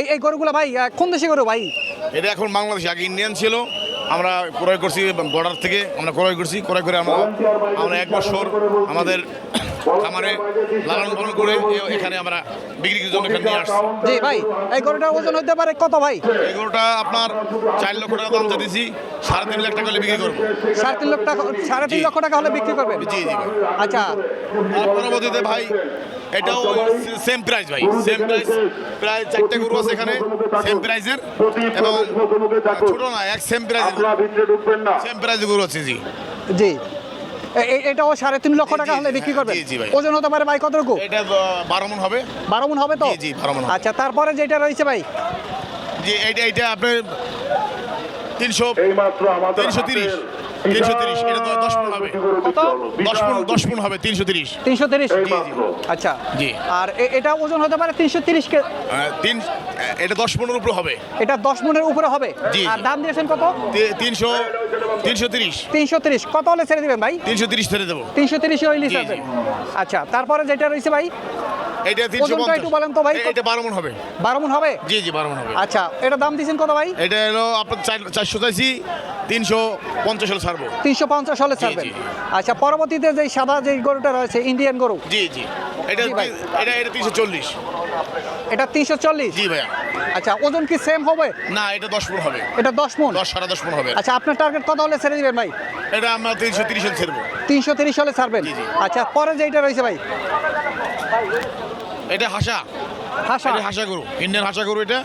এই এই গরুগুলো ভাই কোন দেশি গরু ভাই? এটা এখন বাংলাদেশ, আগে ইন্ডিয়ান ছিল। আমরা ক্রয় করছি বর্ডার থেকে, আমরা ক্রয় করছি। ক্রয় করে আমরা আমরা এক বছর আমাদের খামারে লালন পালন করে এখানে আমরা বিক্রির জন্য এখানে নিয়ে আসছি। জি ভাই এই গরুটার ওজন হতে পারে কত ভাই? এই গরুটা আপনার চার লক্ষ টাকা দাম চাইছি সাড়ে তিন লাখ টাকা হলে বিক্রি করব। সাড়ে তিন লক্ষ টাকা সাড়ে তিন লক্ষ টাকা হলে বিক্রি করবেন? জি জি আচ্ছা। আর পরবর্তীতে ভাই এটাও সেম প্রাইস ভাই। সেম প্রাইস প্রায় চারটে গরু আছে এখানে সেম প্রাইসের এবং ছোট না এক সেম প্রাইসের সেম প্রাইসের গরু আছে জি। জি। এটাও সাড়ে তিন লক্ষ টাকা হলে বিক্রি করবে করবেন? জি, জি ওজন হতে পারে ভাই কতটুকু? এটা বারো মন হবে। বারো মন হবে তো? জি, বারো মন আচ্ছা তারপরে যেটা রয়েছে ভাই? জি এইটা এইটা আপনার তিনশো এইমাত্র আমাদের তিনশো তিরিশ। তিনশো তিরিশ এটা দশ হবে। কত? দশ দশ হবে তিনশো তিরিশ। তিনশো তিরিশ? আচ্ছা। জি। আর এটা ওজন হতে পারে তিনশো তিরিশ কে তিন এটা দশ উপরে হবে। এটা দশ উপরে হবে? জি, আর দাম দিয়েছেন কত? তিনশো তিনশো তিরিশ। তিনশো তিরিশ। কত হলে ছেড়ে দিবেন ভাই? তিনশো তিরিশ ছেড়ে দেবো। তিনশো তিরিশ হইলি। আচ্ছা তারপরে যেটা রয়েছে ভাই? এটা একটু বলেন তো ভাই। এটা মন হবে। হবে? জি জি বারো হবে। আচ্ছা এটা দাম দিয়েছেন কত ভাই? এটা হলো আপনার চার- চারশো চাইছি। তিনশো পঞ্চাশ হলে ছাড়বো। তিনশো পঞ্চাশ হলে ছাড়বেন। আচ্ছা পরবর্তীতে যে সাদা যে গরুটা রয়েছে ইন্ডিয়ান গরু। জি জি। এটা এটা এটা তিনশো চল্লিশ। এটা তিনশো চল্লিশ? জি ভাইয়া। আচ্ছা ওজন কি সেম হবে? না এটা দশ মন হবে। এটা দশ মন? দশ সাড়ে দশ মন হবে। আচ্ছা আপনার টার্গেট কত হলে ছেড়ে দিবেন ভাই? এটা আমরা তিনশো তিরিশ হলে ছেড়বো। তিনশো তিরিশ হলে ছাড়বেন? জি, জি। আচ্ছা পরে যেটা রয়েছে ভাই? এটা হাসা। হাসা। এটা হাসা গরু ইন্ডিয়ান হাসা গরু এটা।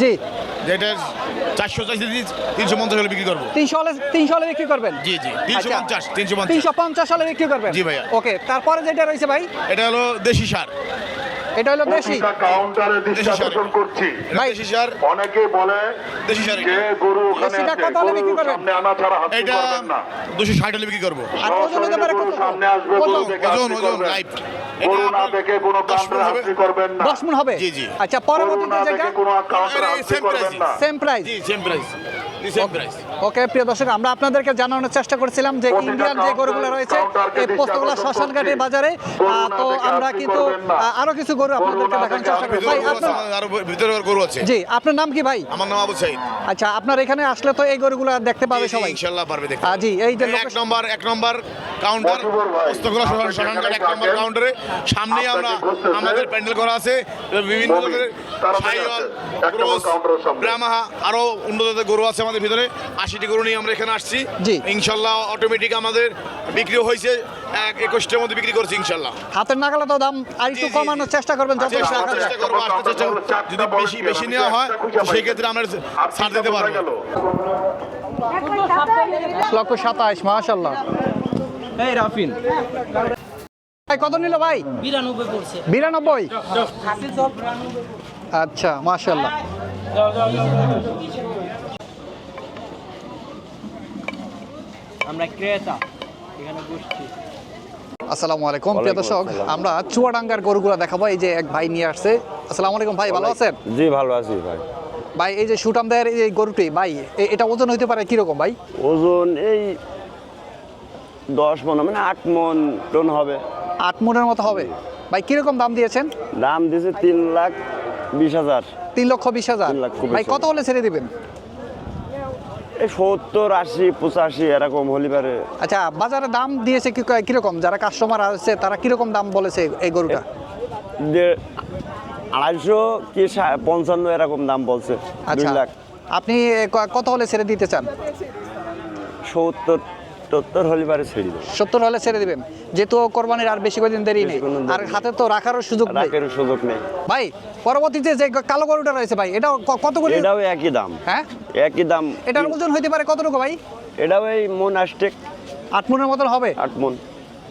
জি। যেটা চারশো চাইছি তিনশো পঞ্চাশ হলে বিক্রি করব। তিনশো হলে তিনশো হলে বিক্রি করবেন? জি জি তিনশো আচ্ছা। পঞ্চাশ তিনশো পঞ্চাশ। তিনশো পঞ্চাশ হলে বিক্রি করবেন? জি ভাইয়া। ওকে তারপরে যেটা রয়েছে ভাই? এটা হলো দেশি সার। এটা হলো দেশি কাউন্টারে দৃষ্টি দেশি সার। আকর্ষণ করছি। ভাই। অনেকে বলে যে গরু ওখানে আছে কত হলে বিক্রি করবেন? সামনে আনা ছাড়া হাত এটা করবেন না। দুশো ষাট হলে বিক্রি করব। আর ওজন হতে পারে কত? সামনে আসবে গরু দেখে ওজন, ওজন, করবেন। গরু না দেখে কোনো কাউন্টারে মণ হবে। হাসি করবেন না। দশ মন হবে? জি, জি। আচ্ছা পরবর্তীতে যেটা দেখে কোনো কাউন্টারে same করবেন না। সেম প্রাইস জি same price same price okay প্রিয় দর্শক আমরা আপনাদেরকে জানানোর চেষ্টা করছিলাম যে ইন্ডিয়ান যে গরুগুলো রয়েছে এই পোস্তগোলা শ্মশানঘাটের বাজারে তো আমরা কিন্তু আরও কিছু গরু আপনাদেরকে দেখানোর চেষ্টা করি। ভাই আপনার ভিতরে গরু আছে। জি আপনার নাম কি ভাই? আমার নাম আবু সাইদ। আচ্ছা আপনার এখানে আসলে তো এই গরুগুলো দেখতে পাবে সবাই। ইনশাল্লাহ পারবে দেখতে জি এই যে এক নম্বর এক নম্বর কাউন্টার ভাই, শ্মশানঘাট এক নম্বর কাউন্টারে সামনেই আপনাকে আমরা আমাদের প্যান্ডেল করা আছে। বিভিন্ন। ব্রাহ্মা আরও উন্নত গরু আছে আমাদের ভিতরে। আশিটি গরু নিয়ে আমরা এখানে আসছি। ইনশাল্লাহ অটোমেটিক আমাদের বিক্রি হয়েছে এক একুশটার মধ্যে বিক্রি করছি ইনশাল্লাহ। হাতের নাগালে তো দাম আর একটু কমানোর চেষ্টা করবেন চেষ্টা করব আসতে চেষ্টা করব। যদি বেশি বেশি নেওয়া হয় তো সেই ক্ষেত্রে আমরা ছাড় দিতে পারব। লক্ষ সাতাইশ মাশাল্লাহ এই রাফিন। ভাই কত নিল ভাই? বিরানব্বই পড়ছে। বিরানব্বই? আচ্ছা মাশাল্লাহ আমরা ক্রেতা এখানে বসছি। আসসালামু আলাইকুম প্রিয় দর্শক আমরা চুয়াডাঙ্গার গরুগুলো দেখাবো। এই যে এক ভাই নিয়ে আসছে। আসসালামু আলাইকুম ভাই ভালো আছেন? জি ভালো আছি ভাই। ভাই এই যে সুটামদের এই যে গরুটি ভাই এটা ওজন হইতে পারে কীরকম ভাই? ওজন এই দশ মন মানে আট মন টন হবে। আট মনের মতো হবে। ভাই কীরকম দাম দিয়েছেন? দাম দিয়েছে তিন লাখ বিশ হাজার। তিন লক্ষ বিশ হাজার? ভাই কত হলে ছেড়ে দিবেন? এই সত্তর আশি পঁচাশি এরকম হলি পারে। আচ্ছা বাজারে দাম দিয়েছে কি কীরকম? যারা কাস্টমার আছে তারা কীরকম দাম বলেছে এই গরুটা? যে আড়াইশো কি পঞ্চান্ন এরকম দাম বলছে দুই আচ্ছা। লাখ। আপনি কত হলে ছেড়ে দিতে চান? সত্তর সত্তর হলি পারে ছেড়ে দেবো। সত্তর হলে ছেড়ে দিবেন। যেহেতু কোরবানির আর বেশি কদিন দেরি নেই। আর। হাতে তো রাখারও সুযোগ নেই। রাখের সুযোগ নেই। ভাই পরবর্তীতে যে কালো গরুটা রয়েছে ভাই এটা কত করে? এটাও একই দাম। হ্যাঁ? একই দাম। এটার ওজন হইতে পারে কতটুকু ভাই? এটাও এই মন আসটেক আট মনের মতন হবে? আট মন।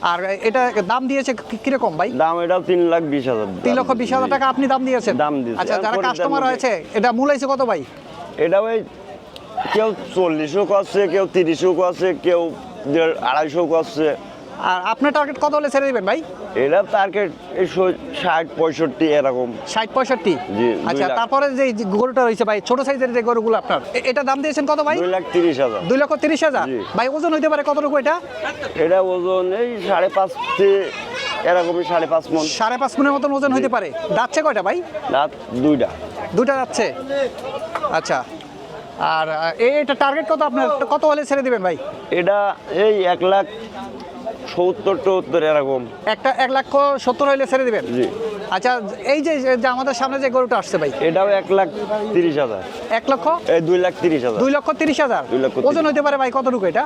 আর এটা দাম দিয়েছে কি- কীরকম ভাই? দাম এটাও তিন লাখ বিশ হাজার। তিন লক্ষ বিশ হাজার টাকা আপনি দাম দিয়েছেন? দাম দিয়েছি। আচ্ছা যারা কাস্টমার রয়েছে এটা মূল হয়েছে কত ভাই? এটা ওই কেউ চল্লিশও করছে কেউ তিরিশও করছে কেউ দেড় আড়াইশো করছে। আর আপনার টার্গেট কত হলে ছেড়ে দিবেন ভাই? এটা টার্গেট ষাট পঁয়ষট্টি এরকম। ষাট পঁয়ষট্টি? আচ্ছা তারপরে যে গরুটা রয়েছে ভাই ছোট সাইজের যে গরুগুলো আপনার এটা দাম দিয়েছেন কত ভাই? দুই লাখ তিরিশ হাজার। দুই লক্ষ তিরিশ হাজার? ভাই ওজন হইতে পারে কতটুকু এটা? এটা ওজন এই সাড়ে পাঁচ থেকে এরকমই সাড়ে পাঁচ মন। সাড়ে পাঁচ মনের মতন ওজন হতে পারে। যাচ্ছে কয়টা ভাই? রাত দুইটা। দুটা যাচ্ছে আচ্ছা। আর এটা টার্গেট কত আপনার? কত হলে ছেড়ে দিবেন ভাই? এটা এই এক লাখ সত্তর টত্তর এরকম। একটা এক লক্ষ সত্তর হইলে ছেড়ে দিবেন? জি। আচ্ছা এই যে যে আমাদের সামনে যে গরুটা আসছে ভাই? এটাও এক লাখ তিরিশ হাজার। এক লক্ষ? এই দুই লাখ তিরিশ হাজার। দুই লক্ষ তিরিশ হাজার? দুই লক্ষ ওজন হইতে পারে ভাই কতটুকু এটা?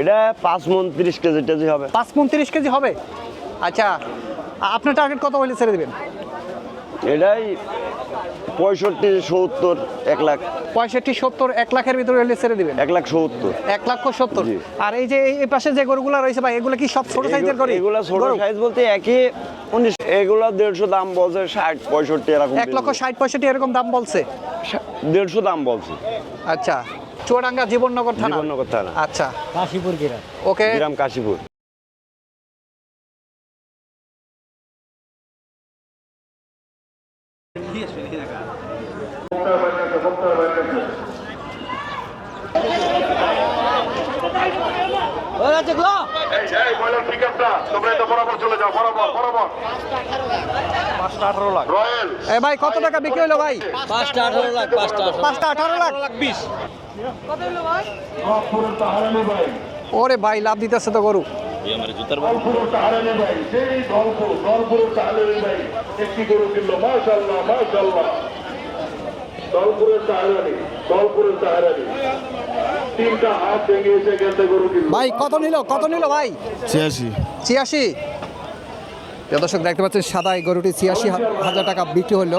এটা পাঁচ মন তিরিশ কেজি টেজি হবে। পাঁচ মন তিরিশ কেজি হবে? আচ্ছা আপনার টার্গেট কত হইলে ছেড়ে দিবেন? এটাই পঁয়ষট্টি সত্তর এক লাখ। পঁয়ষট্টি সত্তর এক লাখের ভিতরে হইলে ছেড়ে দিবেন? এক লাখ সত্তর। এক লক্ষ সত্তর। আর এই যে এই পাশে যে গরুগুলো রয়েছে ভাই এগুলো কি সব ছোট সাইজের গরু? এগুলা ছোট সাইজ বলতে একই উনিশ এগুলা দেড়শো দাম বলছে ষাট পঁয়ষট্টি এরকম এক লক্ষ ষাট পঁয়ষট্টি এরকম দাম বলছে? দেড়শো দাম বলছে। আচ্ছা। চুয়াডাঙ্গা জীবননগর থানা? জীবননগর থানা। আচ্ছা। কাশীপুর গেরা ওকে। গ্রাম কাশীপুর। ভাই কত টাকা বিক্রি হলো ভাই? পাঁচটা আঠারো লাখ পাঁচটা পাঁচটা আঠারো লাখ? ভাই? ওরে ভাই লাভ দিতেছে তো গরু। তাহারানি ভাই একটি গরু কিনলো মাশাল্লাহ মাশাল্লাহ দলপুরের তাহারানি দলপুরের তাহারানি তিনটা হাত ভেঙে এসে গেছে গরু কিনলো। ভাই কত নিল কত নিল ভাই? ছিয়াশি। ছিয়াশি? দর্শক দেখতে পাচ্ছেন সাদা এই গরুটি ছিয়াশি হাজার টাকা বিক্রি হলো।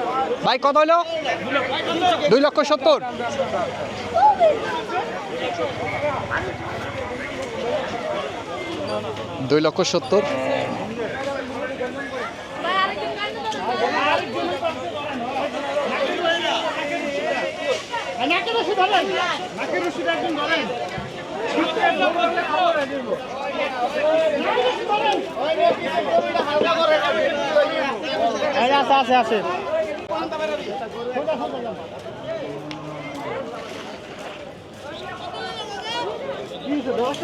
ভাই কত হইল? দুই লক্ষ সত্তর। দুই লক্ষ সত্তর। আছে আছে। দশ